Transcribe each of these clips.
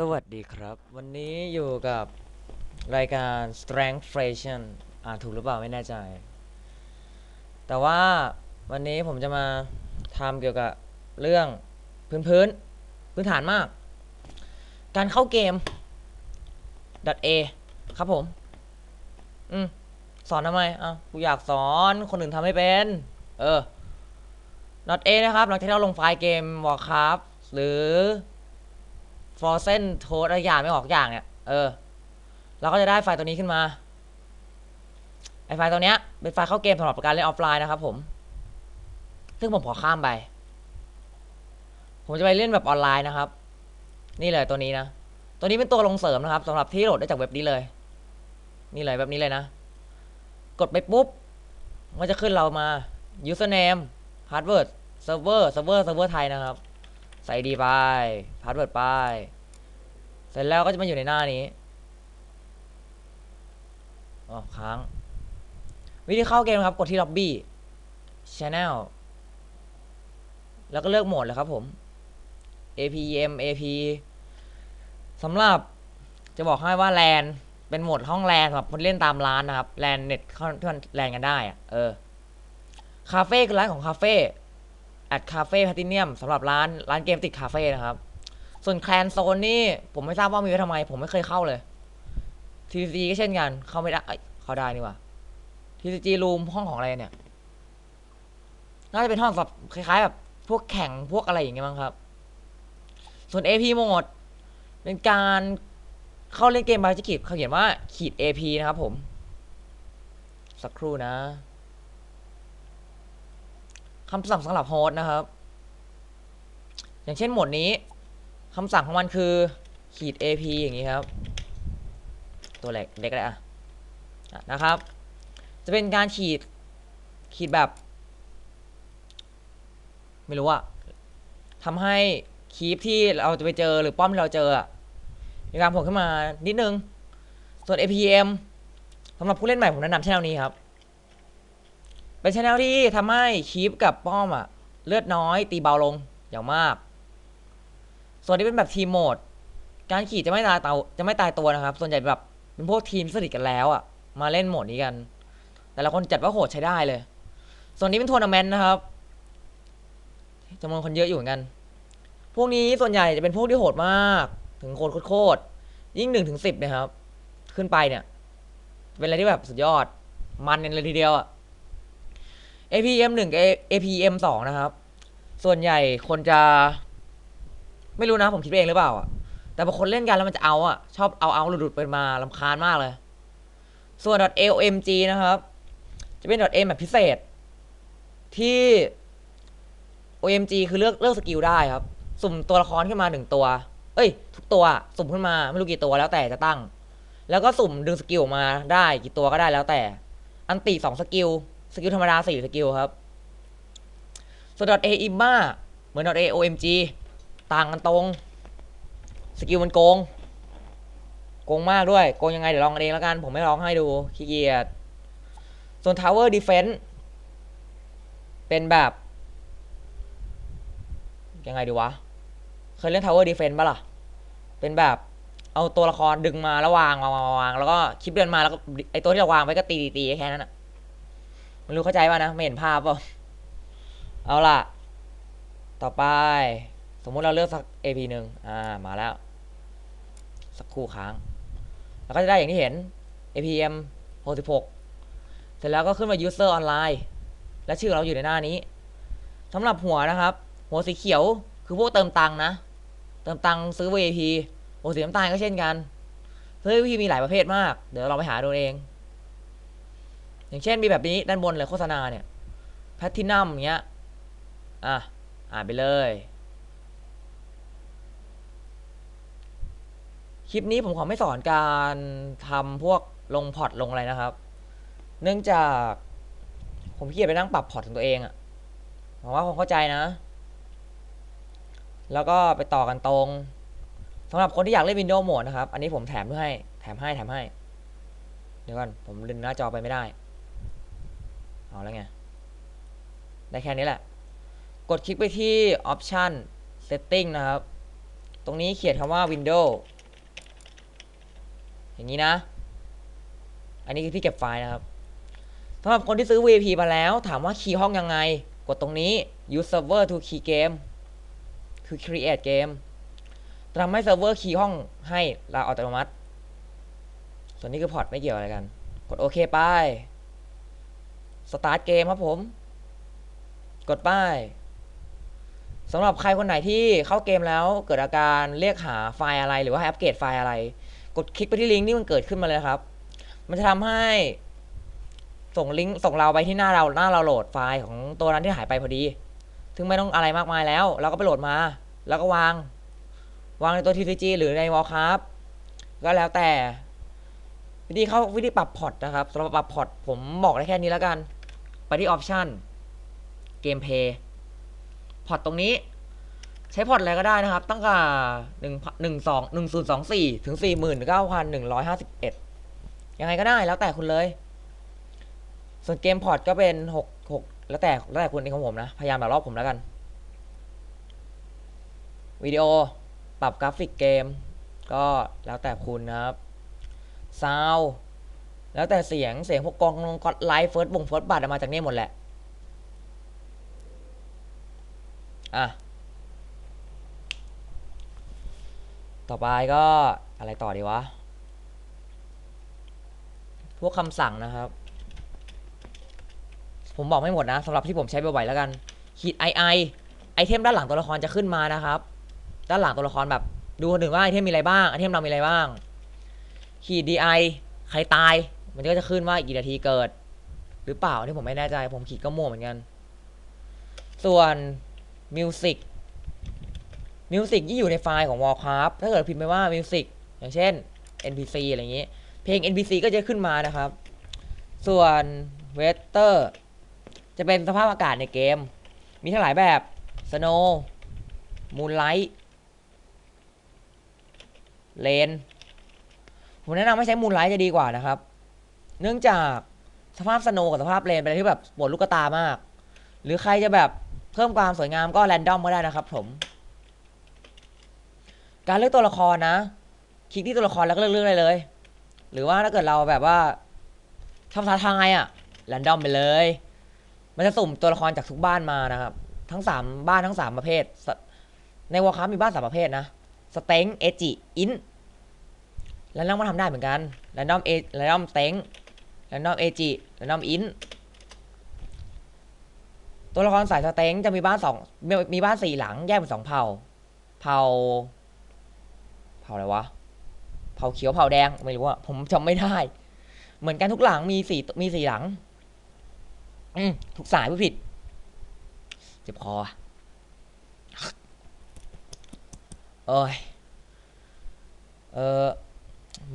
สวัสดีครับ วันนี้อยู่กับรายการ Strength Fration อ่านถูกหรือเปล่าไม่แน่ใจ แต่ว่าวันนี้ผมจะมาทำเกี่ยวกับเรื่องพื้นพื้นพื้นฐานมาก การเข้าเกม .a ครับผม อืม สอนทำไมอะกูอยากสอนคนอื่นทำให้เป็น เออ .a นะครับ หลังจากที่เราลงไฟล์เกม Warcraft หรือ ฟอร์เซนโทสอะไรอย่างไม่ออกอย่างเนี่ย เออ เราก็จะได้ไฟล์ตัวนี้ขึ้นมา ไอไฟล์ตัวเนี้ยเป็นไฟล์เข้าเกมสำหรับการเล่นออฟไลน์นะครับผม ซึ่งผมขอข้ามไป ผมจะไปเล่นแบบออนไลน์นะครับ นี่เลยตัวนี้นะ ตัวนี้เป็นตัวลงเสริมนะครับสำหรับที่โหลดได้จากเว็บนี้เลย นี่เลยแบบนี้เลยนะ กดไปปุ๊บ มันจะขึ้นเรามา username password server server server ไทยนะครับ ใส่ดีไปพาสเวิร์ดไป เสร็จแล้วก็จะมาอยู่ในหน้านี้อ๋อค้าง วิธีเข้าเกมครับ กดที่ Lobby Channel แล้วก็เลือกโหมดเลยครับผม APM AP สำหรับจะบอกให้ว่าแลนเป็นโหมดห้องแลนสำหรับคนเล่นตามร้านนะครับ แลนเน็ตเข้าที่มันแลนกันได้อะเออ คาเฟ่คือร้านของคาเฟ่ แอดคาเฟ่แพทิเนียมสำหรับร้านร้านเกมติดคาเฟ่นะครับ ส่วนแคลนโซนนี่ผมไม่ทราบว่ามีไว้ทำไม ผมไม่เคยเข้าเลย TCG ก็เช่นกันเข้าไม่ได้เข้าได้นี่ว่า TCG รูมห้องของอะไรเนี่ย น่าจะเป็นห้องสำหรับคล้ายๆแบบพวกแข่งพวกอะไรอย่างเงี้ยมั้งครับ ส่วน AP โหมด เป็นการเข้าเล่นเกมบาจิกิเขาเขียนว่าขีด AP นะครับผม สักครู่นะ คำสั่งสำหรับโฮสต์นะครับ อย่างเช่นหมดนี้คำสั่งของมันคือขีด ap อย่างนี้ครับ ตัวเล็กเล็กเลยอะนะครับ จะเป็นการขีดขีดแบบ ไม่รู้อะทำให้คีปที่เราจะไปเจอหรือป้อมที่เราเจอมีการผลขึ้นมานิดนึง ส่วน apm สำหรับผู้เล่นใหม่ผมแนะนำเช่องนี้ครับ เป็นชแนลที่ทำให้คีปกับป้อมอะเลือดน้อยตีเบาลงอย่างมาก ส่วนที่เป็นแบบทีมโหมด การขี่จะไม่ตายเตาจะไม่ตายตัวนะครับ ส่วนใหญ่แบบเป็นพวกทีมสนิทกันแล้วอะมาเล่นโหมดนี้กัน แต่ละคนจัดว่าโหดใช้ได้เลย ส่วนนี้เป็นทัวร์นาเมนต์นะครับจำนวนคนเยอะอยู่เหมือนกัน พวกนี้ส่วนใหญ่จะเป็นพวกที่โหดมาก ถึงโคตรโคตรยิ่งหนึ่งถึงสิบนะครับ ขึ้นไปเนี่ย เป็นอะไรที่แบบสุดยอด มันเลยทีเดียวอะ APM 1กับ APM 2นะครับ ส่วนใหญ่คนจะ ไม่รู้นะผมคิดเองหรือเปล่าอะแต่บางคนเล่นกันแล้วมันจะเอาอะ ชอบเอาเอาหลุดๆไปมาลำคาญมากเลย ส่วน .OMG. นะครับ จะเป็น .A แบบพิเศษ ที่ OMG คือเลือกเลือกสกิลได้ครับ สุ่มตัวละครขึ้นมาหนึ่งตัว เอ้ย ทุกตัวสุ่มขึ้นมาไม่รู้กี่ตัวแล้วแต่จะตั้ง แล้วก็สุ่มดึงสกิลออกมาได้กี่ตัวก็ได้แล้วแต่ อันติสองสกิล สกิลธรรมดาสี่สกิลครับส่วน .a i m a เหมือน .a omg ต่างกันตรง สกิลมันโกง โกงมากด้วย โกงยังไงเดี๋ยวลองกันเองแล้วกัน ผมไม่ลองให้ดู ขี้เกียจ ส่วน tower defense เป็นแบบ ยังไงดีวะ เคยเล่น tower defense ปะล่ะ เป็นแบบเอาตัวละครดึงมาแล้ววางวางวางแล้วก็คลิปเดินมาแล้วก็ไอตัวที่เราวางไว้ก็ตีตีตีแค่นั้นอะ ไม่รู้เข้าใจป่ะนะ ไม่เห็นภาพเปล่าเอาล่ะ ต่อไป สมมุติเราเลือกสัก AP หนึ่งอ่า มาแล้ว สักครู่ค้าง แล้วก็จะได้อย่างที่เห็น APM 66 เสร็จแล้วก็ขึ้นมา user online และชื่อเราอยู่ในหน้านี้สำหรับหัวนะครับ หัวสีเขียวคือพวกเติมตังค์นะ เติมตังค์ซื้อ VIP หัวสีน้ำตาลก็เช่นกันซื้อ VIP มีหลายประเภทมาก เดี๋ยวเราไปหาดูเอง อย่างเช่นมีแบบนี้ด้านบนเลยโฆษณาเนี่ยแพทตินัมเงี้ยอะอ่านไปเลย คลิปนี้ผมขอไม่สอนการทำพวกลงพอร์ตลงอะไรนะครับ เนื่องจากผมขี้เกียจไปนั่งปรับพอร์ตของตัวเองอะหวังว่าคงเข้าใจนะ แล้วก็ไปต่อกันตรงสำหรับคนที่อยากเล่น Windows โหมดนะครับ อันนี้ผมแถมด้วยให้ แถมให้ แถมให้ เดี๋ยวก่อน ผมดึงหน้าจอไปไม่ได้ เอาแล้วไง ได้แค่นี้แหละ กดคลิกไปที่ Option Setting นะครับ ตรงนี้เขียนคำว่า Windows อย่างนี้นะ อันนี้คือที่เก็บไฟล์นะครับสำหรับคนที่ซื้อ VIP มาแล้ว ถามว่าคีย์ห้องยังไง กดตรงนี้ use server to key game คือ create game จะทำให้เซิร์ฟเวอร์คีย์ห้องให้เราอัตโนมัติ ส่วนนี้คือพอร์ตไม่เกี่ยวอะไรกัน กดโอเคไป สตาร์ทเกมครับผม กดป้ายสำหรับใครคนไหนที่เข้าเกมแล้วเกิดอาการเรียกหาไฟล์อะไร หรือว่าให้อัปเกรดไฟล์อะไร กดคลิกไปที่ลิงก์ที่มันเกิดขึ้นมาเลยครับ มันจะทำให้ส่งลิงก์ส่งเราไปที่หน้าเราหน้าเราโหลดไฟล์ของตัวนั้นที่หายไปพอดี ถึงไม่ต้องอะไรมากมายแล้ว เราก็ไปโหลดมา แล้วก็วาง วางในตัว TCG หรือใน Warcraft ก็แล้วแต่ วิธีเข้าวิธีปรับพอร์ตนะครับสำหรับปรับพอร์ตผมบอกได้แค่นี้แล้วกัน ไปที่ออปชันเกมเพย์พอร์ตตรงนี้ใช้พอร์ตอะไรก็ได้นะครับ ตั้งแต่หนึ่งหนึ่งสองหนึ่งศูนย์สองสี่ถึงสี่หมื่นเก้าพันหนึ่งร้อยห้าสิบเอ็ดยังไงก็ได้แล้วแต่คุณเลย ส่วนเกมพอร์ตก็เป็นหกหกแล้วแต่แล้วแต่คุณเองของผมนะ พยายามแบบรอบผมแล้วกัน วิดีโอปรับกราฟิกเกม ก็แล้วแต่คุณนะครับซาว แล้วแต่เสียงเสียงพวกกองกดไลฟ์เฟิร์สบงเฟิร์สบัตมาจากนี่หมดแหละ อะ ต่อไปก็อะไรต่อดีวะ พวกคำสั่งนะครับ ผมบอกไม่หมดนะสำหรับที่ผมใช้บ่อยๆแล้วกันขีดไอไอไอเทมด้านหลังตัวละครจะขึ้นมานะครับ ด้านหลังตัวละครแบบ ดูคนอื่นว่าไอเทมมีอะไรบ้างไอเทมเรามีอะไรบ้างขีดดีไอใครตาย มันก็จะขึ้นว่ากี่นาทีเกิด หรือเปล่าที่ผมไม่แน่ใจผมขีดก็มั่วเหมือนกัน ส่วนมิวสิกมิวสิกที่อยู่ในไฟล์ของ Warcraft ถ้าเกิดพิมพ์ไปว่ามิวสิกอย่างเช่น NPC อะไรอย่างนี้ เพลง NPC ก็จะขึ้นมานะครับ ส่วนเวสเตอร์จะเป็นสภาพอากาศในเกม มีทั้งหลายแบบ Snow Moonlight เลนผมแนะนำให้ใช้มูลไลท์จะดีกว่านะครับ เนื่องจากสภาพสโนว์กับสภาพเลนเป็นอะไรที่แบบปวดลูกตามาก หรือใครจะแบบเพิ่มความสวยงามก็แรนดอมก็ได้นะครับผม การเลือกตัวละครนะ คลิกที่ตัวละครแล้วก็เลือกเลือกได้เลย หรือว่าถ้าเกิดเราแบบว่าทำท้าทายอะแรนดอมไปเลย มันจะสุ่มตัวละครจากทุกบ้านมานะครับ ทั้งสามบ้านทั้งสามประเภท ในวอร์คราฟมีบ้านสามประเภทนะสเต็งเอจิอินแรนดอมก็ทำได้เหมือนกันแรนดอมเอแรนดอมสเต็ง แรนดอมเอจิแรนดอมอินตัวละครสายสเต็งจะมีบ้านสองมีมีบ้านสี่หลังแยกเป็นสองเผ่า เผ่า เผ่าอะไรวะ เผ่าเขียวเผ่าแดงไม่รู้อะผมจำไม่ได้ เหมือนกันทุกหลังมีสี่มีสี่หลัง อืมทุกสายผู้ผิด เจ็บคอเอ้ย เออ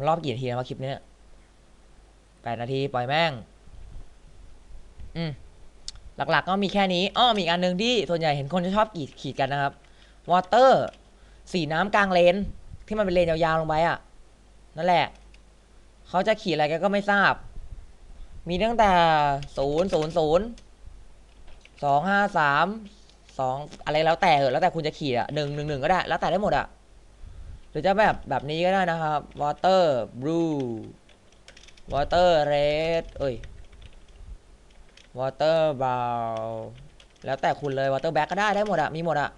รอบกี่นาทีแล้วคลิปเนี้ย แปดนาทีปล่อยแม่ง อืมหลักๆก็มีแค่นี้อ้อมีอีกอันหนึ่งที่ส่วนใหญ่เห็นคนจะชอบขีดขีดกันนะครับวอเตอร์สีน้ำกลางเลนที่มันเป็นเลนยาวๆลงไปอะ นั่นแหละ เขาจะขีดอะไรกันก็ไม่ทราบ มีตั้งแต่ศูนย์ศูนย์ศูนย์สองห้าสามสองอะไรแล้วแต่เหอะแล้วแต่คุณจะขีดอะหนึ่งหนึ่งหนึ่งก็ได้ แล้วแต่ได้หมดอะ หรือจะแบบแบบนี้ก็ได้นะครับ water blue water red เอ้ย water brown แล้วแต่คุณเลย water black ก็ได้ได้หมดอะมีหมดอะ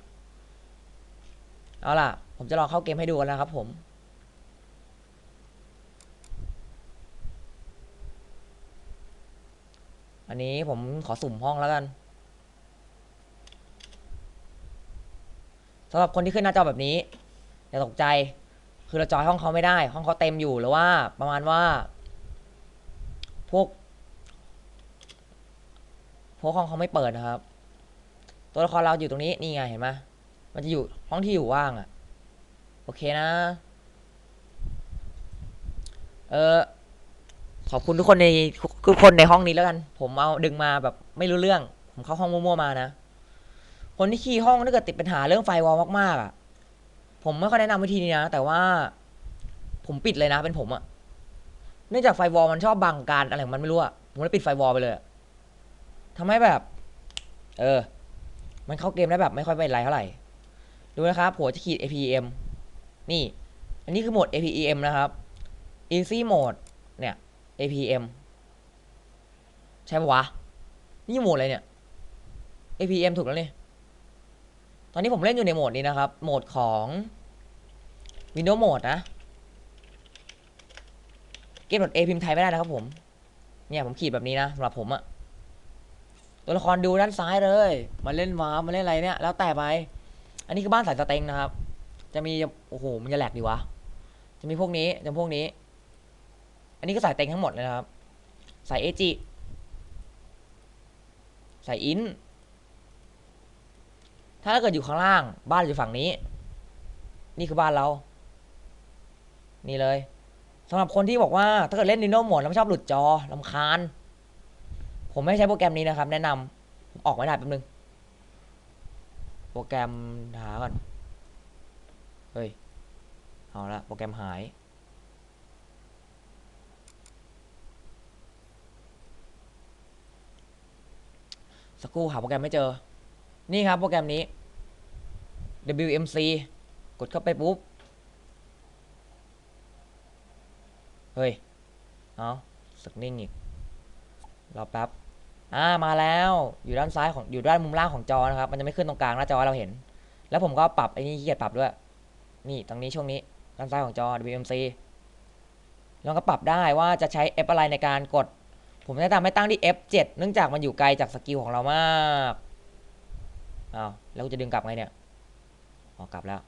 เอาล่ะ ผมจะลองเข้าเกมให้ดูกันนะครับผมอันนี้ผมขอสุ่มห้องแล้วกันสำหรับคนที่ขึ้นหน้าจอแบบนี้อย่าตกใจ คือเราจอยห้องเขาไม่ได้ ห้องเขาเต็มอยู่หรือว่า ประมาณว่า พวกพวกห้องเขาไม่เปิดนะครับ ตัวละครเราอยู่ตรงนี้นี่ไงเห็นไหมมันจะอยู่ห้องที่อยู่ว่างอะ่ะ โอเคนะ เออขอบคุณทุกคนในทุกคนในห้องนี้แล้วกัน ผมเอาดึงมาแบบไม่รู้เรื่อง ผมเข้าห้องมั่วๆมานะ คนที่คีย์ห้องถ้าเกิดติดปัญหาเรื่องไฟวอลมากๆอะ ผมไม่ค่อยแนะนำวิธีนี้นะ แต่ว่า ผมปิดเลยนะเป็นผมอะเนื่องจากไฟวอลมันชอบบังการอะไรของมันไม่รู้อะผมเลยปิดไฟวอลไปเลยอะทำให้แบบ เออ มันเข้าเกมได้แบบไม่ค่อยเป็นไรเท่าไหร่ ดูนะครับผมจะขีด APM นี่ อันนี้คือโหมด APM นะครับ Easy Mode เนี่ย APM ใช่ปะวะ นี่โหมดอะไรเนี่ย APM ถูกแล้วนี่ ตอนนี้ผมเล่นอยู่ในโหมดนี้นะครับ โหมดของ Windows Mode นะ มโหมด A พิมพ์ไทยไม่ได้นะครับผม เนี่ยผมขีดแบบนี้นะสำหรับผมอะตัวละครดูด้านซ้ายเลย มาเล่นวาร์มาเล่นอะไรเนี่ย แล้วแต่ไป อันนี้คือบ้านสายสเต็งนะครับ จะมี โอ้โห มันจะแหลกดีวะ จะมีพวกนี้จะพวกนี้ อันนี้ก็สายเต็งทั้งหมดเลยนะครับ สายเอจิ สายอิน ถ้าเกิดอยู่ข้างล่าง บ้านอยู่ฝั่งนี้ นี่คือบ้านเรา นี่เลย สำหรับคนที่บอกว่าถ้าเกิดเล่นนิโนโหมดแล้วไม่ชอบหลุดจอลำคาญ ผมไม่ใช้โปรแกรมนี้นะครับ แนะนำผมออกไม่ได้แป๊บนึง โปรแกรมหาก่อน เฮ้ย เอาละโปรแกรมหายสักครู่หาโปรแกรมไม่เจอ นี่ครับโปรแกรมนี้ WMC กดเข้าไปปุ๊บ เฮ้ย เอาสักนิ่งอีก รอแป๊บ อ่า มาแล้ว อยู่ด้านซ้ายของ อยู่ด้านมุมล่างของจอนะครับ มันจะไม่ขึ้นตรงกลางหน้าจอเราเห็น แล้วผมก็ปรับไอ้นี่ขี้เกียจปรับด้วย นี่ ตรงนี้ช่วงนี้ ด้านซ้ายของจอ WMC แล้วก็ปรับได้ว่าจะใช้ F อะไรในการกด ผมแนะนำให้ตั้งที่ F7 เนื่องจากมันอยู่ไกลจากสกิลของเรามากอ้าวแล้วจะดึงกลับไงเนี่ยออกกลับแล้ว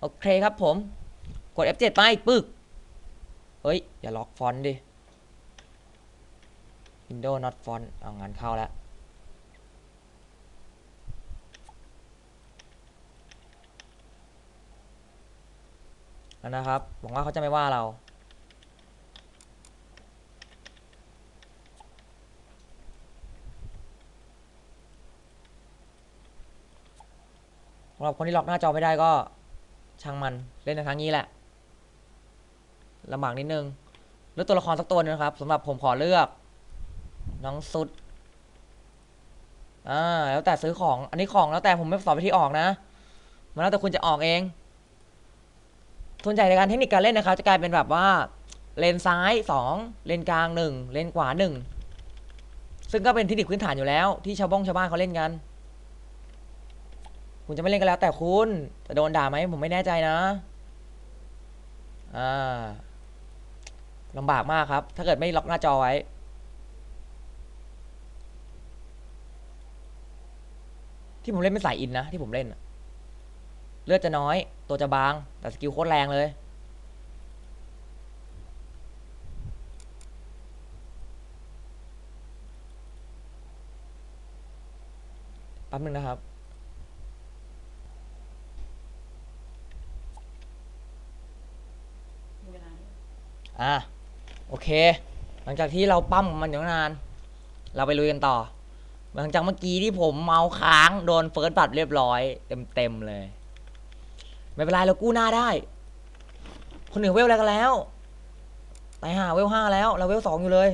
โอเคครับผม กด F7 ไปปึ๊ก เฮ้ย อย่าล็อกฟอนต์ดิ window not font เอางานเข้าแล้วแล้ว นะครับ หวังว่าเขาจะไม่ว่าเรา สำหรับคนที่ล็อกหน้าจอไม่ได้ก็ช่างมันเล่นในครั้งนี้แหละ ลำบากนิดนึงเลือกตัวละครสักตัวหนึงนะครับสำหรับผมขอเลือก น้องสุดอ่าแล้วแต่ซื้อของอันนี้ของแล้วแต่ผมไม่สอนวิธีออกนะ มันแล้วแต่คุณจะออกเองส่วนใหญ่ในการเทคนิคการเล่นนะครับจะกลายเป็นแบบว่าเลนซ้ายสองเลนกลางหนึ่งเลนขวาหนึ่งซึ่งก็เป็นเทคนิคพื้นฐานอยู่แล้ว ที่ชาวบ้องชาวบ้านเขาเล่นกัน คุณจะไม่เล่นก็แล้วแต่คุณจะโดนด่าไหมผมไม่แน่ใจนะ อ่า ลำบากมากครับ ถ้าเกิดไม่ล็อกหน้าจอไว้ ที่ผมเล่นเป็นสายอินนะที่ผมเล่นน่ะเลือดจะน้อย ตัวจะบาง แต่สกิลโคตรแรงเลย แป๊บนึงนะครับอะ โอเค หลังจากที่เราปั้มมันอยู่นาน เราไปลุยกันต่อ หลังจากเมื่อกี้ที่ผมเมาค้างโดนเฟิร์สบัตเรียบร้อย เต็มๆเลย ไม่เป็นไรเรากู้หน้าได้ คนหนึ่งเวลอะไรกันแล้วตายห่าเวลห้าแล้ว เราเวลสองอยู่เลย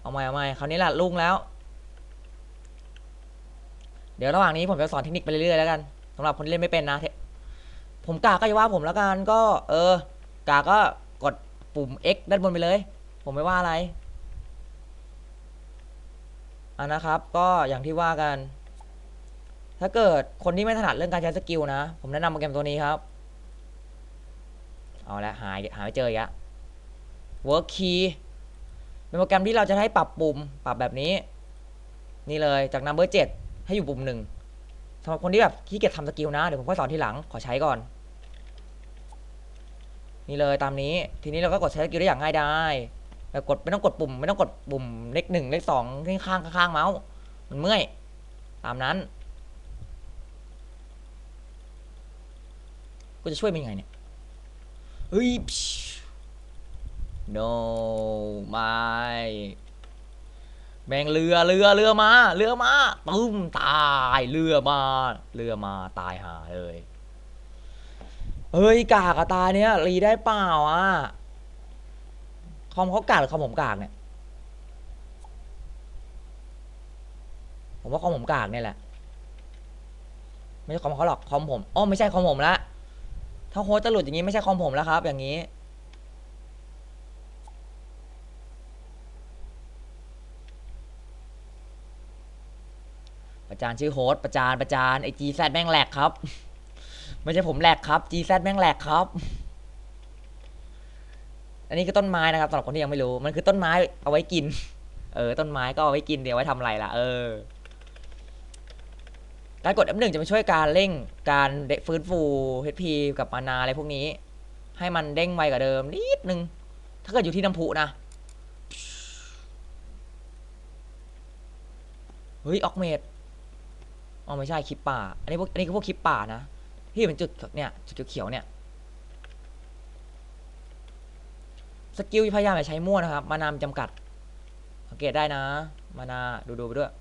เอาใหม่เอาใหม่คราวนี้แหละลุงแล้ว เดี๋ยวระหว่างนี้ผมจะสอนเทคนิคไปเรื่อยๆแล้วกันสำหรับคนเล่นไม่เป็นนะผมกาก็อย่าว่าผมแล้วกันก็ เออกาก็กดปุ่ม X ด้านบนไปเลย ผมไม่ว่าอะไรอะนะครับ ก็อย่างที่ว่ากัน ถ้าเกิดคนที่ไม่ถนัดเรื่องการใช้สกิลนะ ผมแนะนำโปรแกรมตัวนี้ครับ เอาละหายหาไม่เจออีกอะ work key เป็นโปรแกรมที่เราจะให้ปรับปุ่มปรับแบบนี้ นี่เลยจาก number 7 ให้อยู่ปุ่มหนึ่งสำหรับคนที่แบบขี้เกียจทำสกิลนะ เดี๋ยวผมค่อยสอนทีหลังขอใช้ก่อน นี่เลยตามนี้ ทีนี้เราก็กดใช้สกิลได้อย่างง่ายดาย กดไม่ต้องกดปุ่ม ไม่ต้องกดปุ่มเลขหนึ่งเลขสองข้างข้างข้างเมาส์มันเมื่อยตามนั้นกูจะช่วยมันยังไงเนี่ยเฮ้ย no ไม่แมงเรือเรือเรือมา เรือมาตึ้มตายเรือมา เรือมาตายหาเลย เฮ้ยกากอะตาเนี้ยรีได้เปล่าอะ คอมเขากากหรือคอมผมกากเนี่ย ผมว่าคอมผมกากเนี่ยแหละ ไม่ใช่คอมเขาหรอกคอมผมอ๋อไม่ใช่คอมผมละถ้าโฮสจะหลุดอย่างนี้ไม่ใช่คอมผมแล้วครับ อย่างนี้ ประจานชื่อโฮสประจานประจานไอจีแซดแม่งแหลกครับ ไม่ใช่ผมแหลกครับจีแซดแม่งแหลกครับ อันนี้คือต้นไม้นะครับสำหรับคนที่ยังไม่รู้ มันคือต้นไม้เอาไว้กิน เออ ต้นไม้ก็เอาไว้กินเดี๋ยวไว้ทำอะไรล่ะ เออ การกด F1 จะมาช่วยการเร่งการฟื้นฟู HP กับมานาอะไรพวกนี้ ให้มันเด้งไวกว่าเดิมนิดนึง ถ้าเกิดอยู่ที่น้ำพุนะ เฮ้ย ออกเมดอ๋อไม่ใช่คลิปป่า อันนี้พวก อันนี้คือพวกคลิปป่านะ ที่เป็นจุดเนี่ย จุดเขียวๆเนี่ย สกิลพยายามอย่าใช้มั่วนะครับ มานามจำกัดสังเกตได้นะ มานาดูดูไปด้วย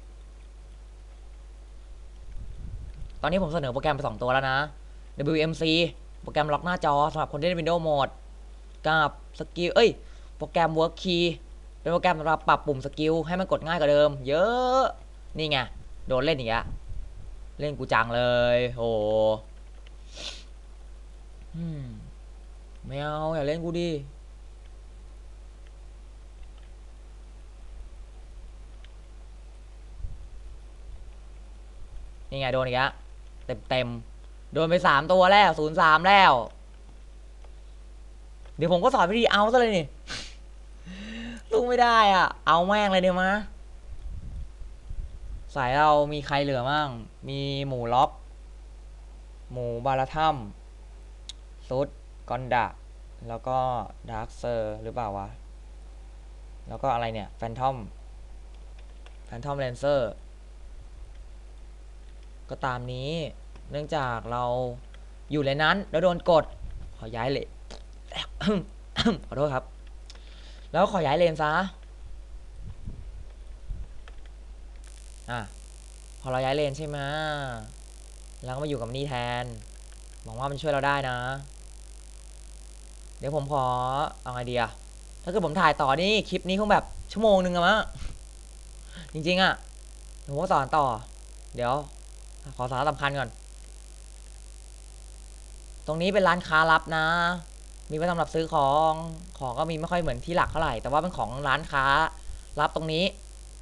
ตอนนี้ผมเสนอโปรแกรมไปสองตัวแล้วนะ WMC โปรแกรมล็อกหน้าจอสำหรับคนที่เล่น Windows Mode กับสกิลเอ้ย โปรแกรม Work Key เป็นโปรแกรมสำหรับปรับปุ่มสกิลให้มันกดง่ายกว่าเดิม เยอะ นี่ไง โดนเล่นอีกแล้วเล่นกูจังเลยโอ้อืมไม่เอาอย่าเล่นกูดิ นี่ไงโดนอีกแล้วเต็มเต็มโดนไปสามตัวแล้วศูนย์สามแล้ว เดี๋ยวผมก็สอนวิธีเอาซะเลยนี่สู้ไม่ได้อะ เอาแม่งเลยเดี๋ยวมาสายเรามีใครเหลือมั่ง มีหมูล็อบหมูบาราทัมซุดกอนดะ แล้วก็ดาร์คเซอร์หรือเปล่าวะ แล้วก็อะไรเนี่ย แฟนทอม แฟนทอมเลนเซอร์ ก็ตามนี้ เนื่องจากเราอยู่ในนั้นแล้วโดนกด ขอย้ายเลยขอโทษครับ แล้วขอย้ายเลนซะอะพอเราย้ายเลนใช่ไหมเราก็มาอยู่กับนี่แทนหวังว่ามันช่วยเราได้นะ เดี๋ยวผมขอเอาไงดีอะถ้าเกิดผมถ่ายต่อนี่คลิปนี้คงแบบชั่วโมงหนึ่งอะมั้งจริงๆอะผมก็สอนต่อ เดี๋ยว ขอสาระสำคัญก่อน ตรงนี้เป็นร้านค้าลับนะ มีไว้สำหรับซื้อของ ของก็มีไม่ค่อยเหมือนที่หลักเท่าไหร่ แต่ว่าเป็นของร้านค้าลับตรงนี้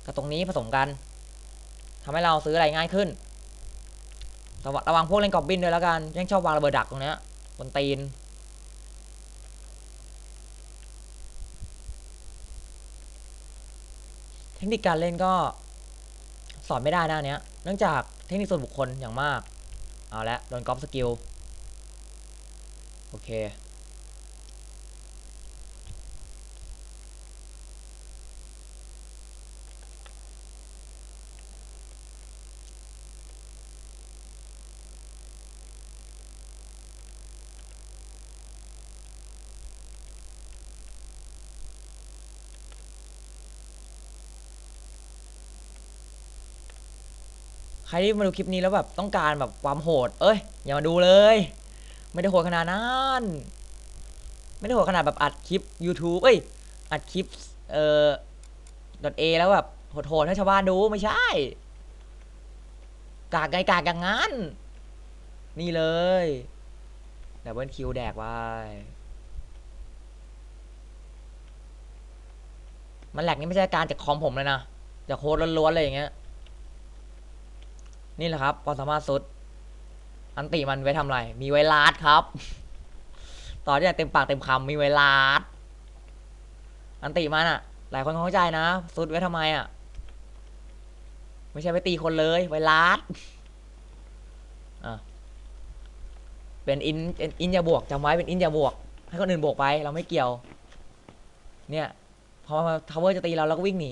กับตรงนี้ผสมกันทำให้เราซื้ออะไรง่ายขึ้นระวังระวังพวกเล่นกอบบินด้วยแล้วกันยังชอบวางระเบิดดักตรงเนี้ยบนตีนเทคนิคการเล่นก็สอนไม่ได้นะเนี้ย เนื่องจาก เทคนิคส่วนบุคคลอย่างมาก เอาละโดนกอล์ฟสกิล โอเค ใครที่มาดูคลิปนี้แล้วแบบต้องการแบบความโหด เอ้ย อย่ามาดูเลย ไม่ได้โหดขนาดนั้น ไม่ได้โหดขนาดแบบอัดคลิป YouTube เอ้ย อัดคลิป เอ่อ .a แล้วแบบโหดๆให้ชาวบ้านดูไม่ใช่ กากไงกากอย่างงั้น นี่เลยดับเบิลคิวแดกไว้มันแหลกนี่ไม่ใช่การจากคอมผมเลยนะจากโค้ดล้วนๆเลยอย่างเงี้ย นี่แหละครับความสามารถสุด อันติมันไว้ทำอะไร มีไว้ลาดครับ ต่อที่เต็มปากเต็มคำมีไว้ลาดอันติมันอะหลายคนเข้าใจนะสุดไว้ทำไมอะไม่ใช่ไปตีคนเลยไว้ลาดอะเป็นอินอินอย่าบวกจำไว้เป็นอินอย่าบวก ให้คนอื่นบวกไปเราไม่เกี่ยว เนี่ยพอทาวเวอร์จะตีเราเราก็วิ่งหนี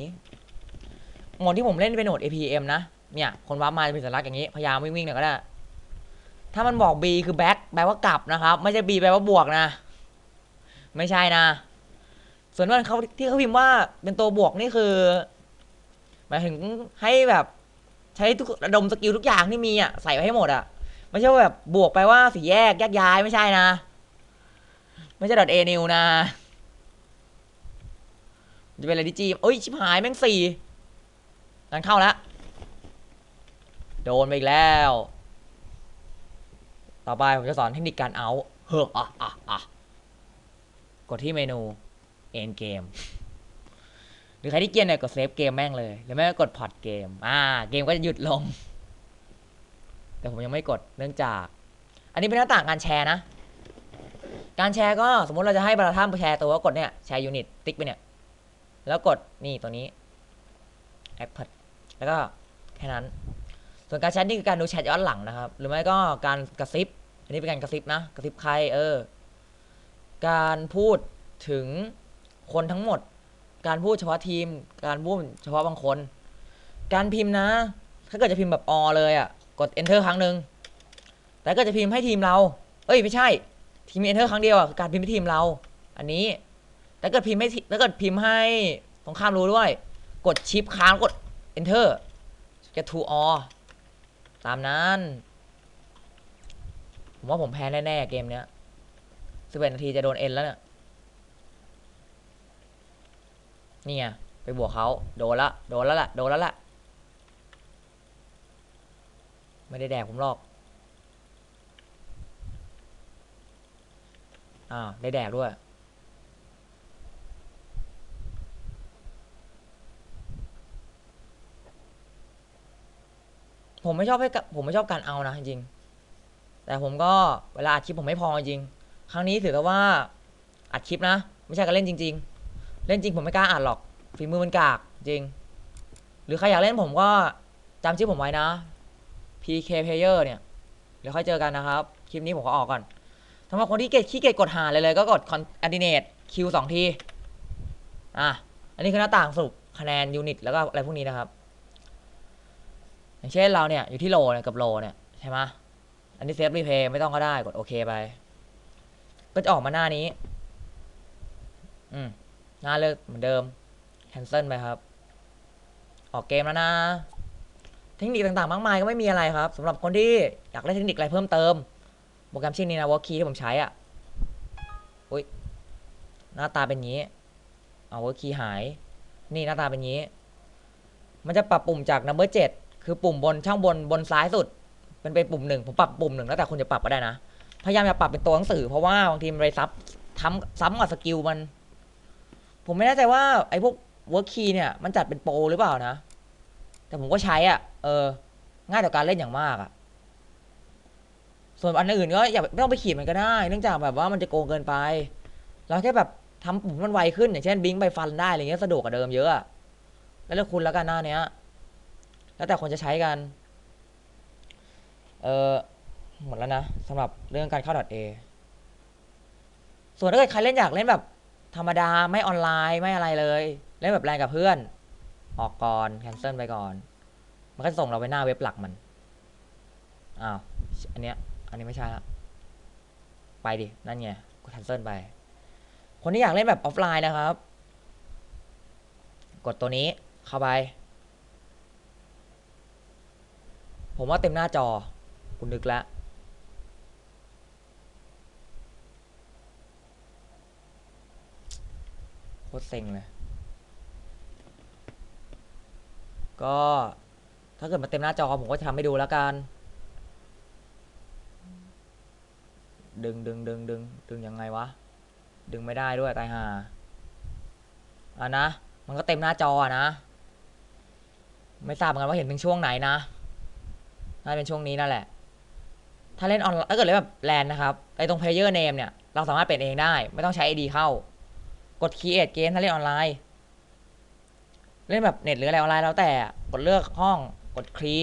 โหมดที่ผมเล่นเป็นโหมด APM นะ เนี่ย คนวับมาจะเป็นสัญลักษณ์อย่างนี้ พยายามวิ่งๆหน่อยก็ได้ ถ้ามันบอก B คือ back แปลว่ากลับนะครับ ไม่ใช่ B แปลว่าบวกนะ ไม่ใช่นะ ส่วนว่าเขาที่เขาพิมพ์ว่าเป็นตัวบวกนี่คือ หมายถึงให้แบบใช้ทุกระดมสกิลทุกอย่างที่มีอะใส่ไว้ให้หมดอะ ไม่ใช่ว่าแบบบวกไปว่าสี่แยกแยกย้ายไม่ใช่นะ ไม่ใช่ดอทเอนิวนะ จะเป็นอะไรดิจีเอ้ยชิบหายแม่งสี่งานเข้าแล้ว โดนไปอีกแล้ว ต่อไปผมจะสอนเทคนิคการเอาเฮ้ออะอะอะกดที่เมนู end game หรือใครที่เกียดเนี่ยกดเซฟเกมแม่งเลยหรือไม่ก็กดพอดเกม อ่า เกมก็จะหยุดลง แต่ผมยังไม่กดเนื่องจาก อันนี้เป็นหน้าต่างการแชร์นะ การแชร์ก็สมมติเราจะให้บารรทัดแชร์ตัวก็กดเนี่ยแชร์ยูนิตติ๊กไปเนี่ย แล้วกดนี่ตัวนี้แอปพดแล้วก็แค่นั้น ส่วนการแชทนี่คือการดูแชทย้อนหลังนะครับ หรือไม่ก็การกระซิบ อันนี้เป็นการกระซิบนะ กระซิบใครเออ การพูดถึงคนทั้งหมด การพูดเฉพาะทีม การพูดเฉพาะบางคน การพิมพ์นะ ถ้าเกิดจะพิมพ์แบบอเลยอะ่ะ กด enter ครั้งหนึ่ง แต่ก็จะพิมพ์ให้ทีมเรา เอ้ยไม่ใช่ ทีม enter ครั้งเดียวอะคือการพิมพ์ให้ทีมเรา อันนี้ แต่เกิดพิมพ์ไม่ถ้าเกิดพิมพ์ให้ตรงข้ามรู้ด้วย กดชิปค้างกด enter get to all ตามนั้น ผมว่าผมแพ้แน่ๆเกมเนี้ยสิบเอ็ดนาทีจะโดนเอ็นแล้วเนี่ยนี่ไงไปบวกเขาโดนละโดนแล้วล่ะโดนแล้วล่ะไม่ได้แดกผมหรอกอ้าวได้แดกด้วย ผมไม่ชอบให้ผมไม่ชอบการเอานะจริง แต่ผมก็เวลาอัดคลิปผมไม่พอจริง ครั้งนี้ถือกับว่าอัดคลิปนะ ไม่ใช่การเล่นจริง ๆ เล่นจริงผมไม่กล้าอัดหรอกฝีมือมันกากจริง หรือใครอยากเล่นผมก็จำชื่อผมไว้นะ PK Player เนี่ยเดี๋ยวค่อยเจอกันนะครับ คลิปนี้ผมขอออกก่อนสำหรับคนที่เกียจขี้เกียจกดหาเลยเลยก็กด Coordinate Q สองที อะ อันนี้คือหน้าต่างสรุปคะแนนยูนิต แล้วก็อะไรพวกนี้นะครับ อย่างเช่นเราเนี่ยอยู่ที่โลเนี่ยกับโลเนี่ยใช่ไหมอันนี้เซฟรีเพย์ไม่ต้องก็ได้กดโอเคไป ก็จะออกมาหน้านี้ อืมหน้าเลิกเหมือนเดิมแคนเซิลไปครับ ออกเกมแล้วนะ เทคนิคต่างๆ มากมายก็ไม่มีอะไรครับสำหรับคนที่อยากได้เทคนิคอะไรเพิ่มเติมโปรแกรมชื่อนี้นะวอลคีที่ผมใช้อะอุ้ยหน้าตาเป็นงี้เอาวอลคีหาย นี่หน้าตาเป็นงี้ มันจะปรับปุ่มจาก number 7 คือปุ่มบนช่างบนบนซ้ายสุดเป็นเป็นปุ่มหนึ่งผมปรับปุ่มหนึ่งแล้วแต่คุณจะปรับก็ได้นะ พยายามอย่าปรับเป็นตัวหนังสือเพราะว่าบางทีมันไปซับทำซ้ำกับสกิลมัน ผมไม่แน่ใจว่าไอ้พวก work key เนี่ยมันจัดเป็นโปรหรือเปล่านะ แต่ผมก็ใช้อะ เออ ง่ายต่อการเล่นอย่างมากอะ ส่วนอันอื่นก็อย่าไม่ต้องไปขีดมันก็ได้ เนื่องจากแบบว่ามันจะโกงเกินไป เราแค่แบบทำปุ่มมันไวขึ้นอย่างเช่นบิงไปฟันได้อะไรเงี้ยสะดวกกว่าเดิมเยอะอะแล้วเลือกคุณแล้วกันหน้าเนี้ย แล้วแต่คนจะใช้กันเออหมดแล้วนะสำหรับเรื่องการเข้า .a ส่วนถ้าเกิดใครเล่นอยากเล่นแบบ ธรรมดาไม่ออนไลน์ไม่อะไรเลย เล่นแบบแรงกับเพื่อน ออกก่อนแคนเซิลไปก่อน มันก็ส่งเราไปหน้าเว็บหลักมันอ้าวอันเนี้ยอันนี้ไม่ใช่ละไปดิ นั่นไงกดแคนเซิลไป คนที่อยากเล่นแบบออฟไลน์นะครับ กดตัวนี้เข้าไป ผมว่าเต็มหน้าจอ คุณนึกแล้วโคตรเซ็งเลย ก็ถ้าเกิดมาเต็มหน้าจอผมก็จะทำให้ดูแล้วกัน ดึงดึงดึงดึงดึงยังไงวะ ดึงไม่ได้ด้วยตายห่าอะนะ มันก็เต็มหน้าจออะนะ ไม่ทราบเหมือนกันว่าเห็นเป็นช่วงไหนนะ น่าจะเป็นช่วงนี้นั่นแหละ ถ้าเล่นออนไลน์ถ้าเกิดเล่นแบบแลนนะครับไอ้ตรง player name เนี่ย เราสามารถเปลี่ยนเองได้ ไม่ต้องใช้ ID เข้า กด create game ถ้าเล่นออนไลน์ เล่นแบบเน็ตหรืออะไรออนไลน์แล้วแต่ กดเลือกห้อง กดคลี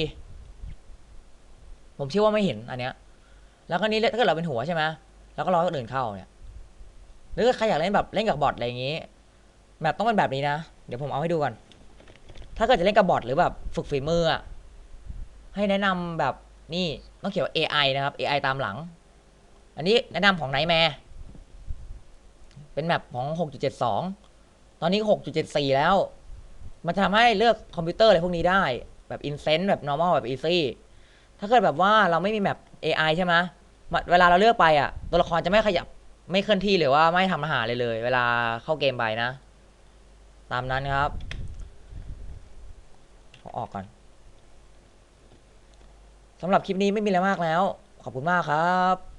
ผมเชื่อว่าไม่เห็นอันเนี้ย แล้วก็นี้ถ้าเกิดเราเป็นหัวใช่ไหมแล้วก็รอคนอื่นเข้าเนี่ย หรือใครอยากเล่นแบบเล่นกับบอทอะไรอย่างงี้ แบบต้องเป็นแบบนี้นะ เดี๋ยวผมเอาให้ดูก่อน ถ้าเกิดจะเล่นกับบอทหรือแบบฝึกฝีมืออะ ให้แนะนำแบบนี่ต้องเขียนว่า AI นะครับ AI ตามหลัง อันนี้แนะนำของไนแมร์เป็นแมปของ 6.72 ตอนนี้ 6.74 แล้ว มันทำให้เลือกคอมพิวเตอร์อะไรพวกนี้ได้ แบบ i n s e n s แบบ normal แบบ easy ถ้าเกิดแบบว่าเราไม่มีแมป AI ใช่ไหมมเวลาเราเลือกไปอะ ตัวละครจะไม่ขยับไม่เคลื่อนที่หรือว่าไม่ทำอาหารเลยเลย เวลาเข้าเกมไปนะ ตามนั้นครับขอออกก่อน สำหรับคลิปนี้ไม่มีอะไรมากแล้ว ขอบคุณมากครับ